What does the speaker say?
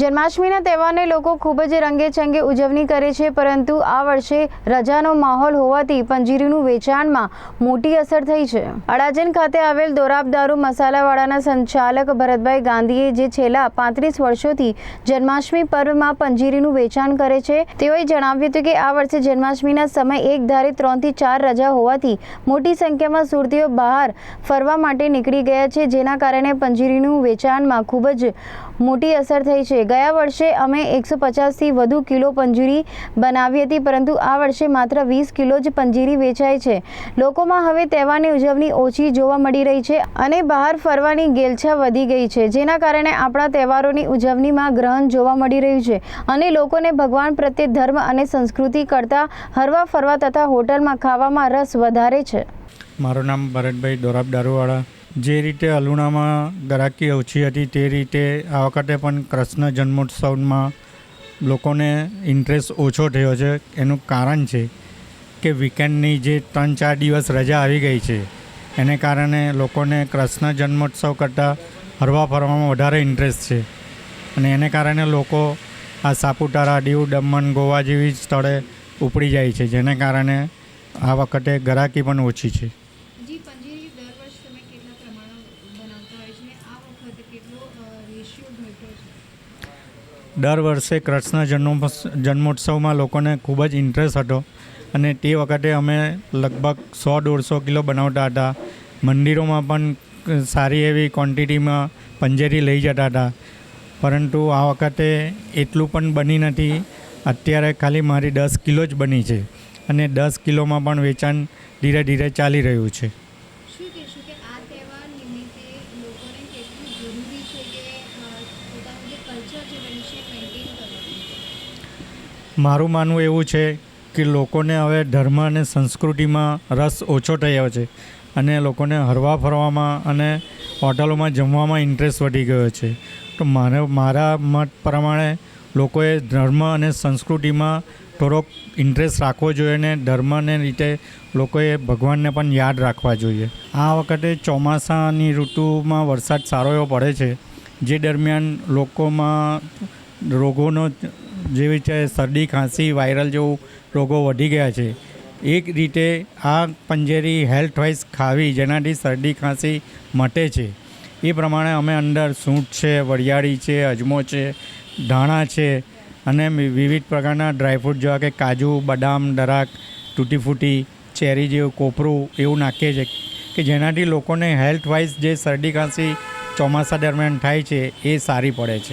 જન્માષ્ટમીના તહેવારને લોકો ખૂબ જ રંગેચંગે ઉજવણી કરે છે, પરંતુ આ વર્ષે રજાનો માહોલ હોવાથી પંજીરીનું વેચાણમાં મોટી અસર થઈ છે. અડાજન ખાતે આવેલ દોરાબદારૂ મસાલાવાળાના સંચાલક ભરતભાઈ ગાંધીએ જે છેલ્લા પાંત્રીસ વર્ષોથી જન્માષ્ટમી પર્વમાં પંજીરીનું વેચાણ કરે છે, તેઓએ જણાવ્યું હતું કે આ વર્ષે જન્માષ્ટમીના સમય એક ધારે ત્રણથી ચાર રજા હોવાથી મોટી સંખ્યામાં સુરતીઓ બહાર ફરવા માટે નીકળી ગયા છે, જેના કારણે પંજીરીનું વેચાણમાં ખૂબ જ મોટી અસર થઈ છે. ગયા વર્ષે અમે એકસો પચાસથી વધુ કિલો પંજીરી બનાવી હતી, પરંતુ આ વર્ષે માત્ર વીસ કિલો જ પંજીરી વેચાય છે. લોકોમાં હવે તહેવારની ઉજવણી ઓછી જોવા મળી રહી છે અને બહાર ફરવાની ગેલછા વધી ગઈ છે, જેના કારણે આપણા તહેવારોની ઉજવણીમાં ગ્રહણ જોવા મળી રહ્યું છે અને લોકોને ભગવાન પ્રત્યે ધર્મ અને સંસ્કૃતિ કરતાં હરવા ફરવા તથા હોટલમાં ખાવામાં રસ વધારે છે. મારું નામ ભરતભાઈ દોરાબ દારૂવાળા. જે રીતે અલુણામાં ગરાકી ઓછી હતી તે રીતે આ વખતે પણ કૃષ્ણ જન્મોત્સવમાં લોકોને ઇન્ટરેસ્ટ ઓછો થયો છે. એનું કારણ છે કે વીકેન્ડની જે ત્રણ ચાર દિવસ રજા આવી ગઈ છે. એને કારણે લોકોને કૃષ્ણ જન્મોત્સવ કરતાં હરવા ફરવામાં વધારે ઇન્ટરેસ્ટ છે. અને એને કારણે લોકો આ સાપુતારા, દીવ, દમણ, ગોવા જેવી સ્થળે ઉપડી જાય છે. જેને કારણે આ વખતે ગરાકી પણ ઓછી છે. દર વર્ષે કૃષ્ણ જન્મ, જન્મોત્સવમાં લોકોને ખૂબ જ ઇન્ટરેસ્ટ હતો અને તે વખતે અમે લગભગ સો દોઢસો કિલો બનાવતા હતા. મંદિરોમાં પણ સારી એવી ક્વોન્ટિટીમાં પંજેરી લઈ જતા હતા. પરંતુ આ વખતે એટલું પણ બની નથી. અત્યારે ખાલી મારી દસ કિલો જ બની છે અને દસ કિલોમાં પણ વેચાણ ધીરે ધીરે ચાલી રહ્યું છે શું કહેશો કે આ તહેવાર નિમિત્તે લોકોને કેટલું જરૂરી છે કે અ, પોતાનું જે કલ્ચર છે એના વિશે મેન્ટેન કરવાનું મારું માનવું એવું છે કે લોકોને હવે ધર્મ અને સંસ્કૃતિમાં રસ ઓછો થયો છે અને લોકોને હરવા ફરવામાં અને હોટલોમાં જમવામાં ઇન્ટરેસ્ટ વધી ગયો છે. તો મારે, મારા મત પ્રમાણે લોકોએ ધર્મ અને સંસ્કૃતિમાં થોડોક ઇન્ટરેસ્ટ રાખવો જોઈએ અને ધર્મને રીતે લોકોએ ભગવાનને પણ યાદ રાખવા જોઈએ. આ વખતે ચોમાસાની ઋતુમાં વરસાદ સારો એવો પડે છે. જે દરમિયાન લોકોમાં રોગોનો જેવી છે શરદી, ખાંસી, વાયરલ જેવું રોગો વધી ગયા છે. એક રીતે આ પંજેરી હેલ્થ વાઇઝ ખાવી જેનાથી શરદી, ખાંસી મટે છે. એ પ્રમાણે અમે અંદર સૂંઠ છે, વરિયાળી છે, અજમો છે, ધાણા છે અને વિવિધ પ્રકારના ડ્રાયફ્રૂટ જેવા કે કાજુ, બદામ, દરાક તૂટી ફૂટી ચેરી જેવું, કોપરું એવું નાખીએ છીએ કે જેનાથી લોકોને હેલ્થ વાઇઝ જે શરદી, ખાંસી ચોમાસા દરમિયાન થાય છે એ સારી પડે છે.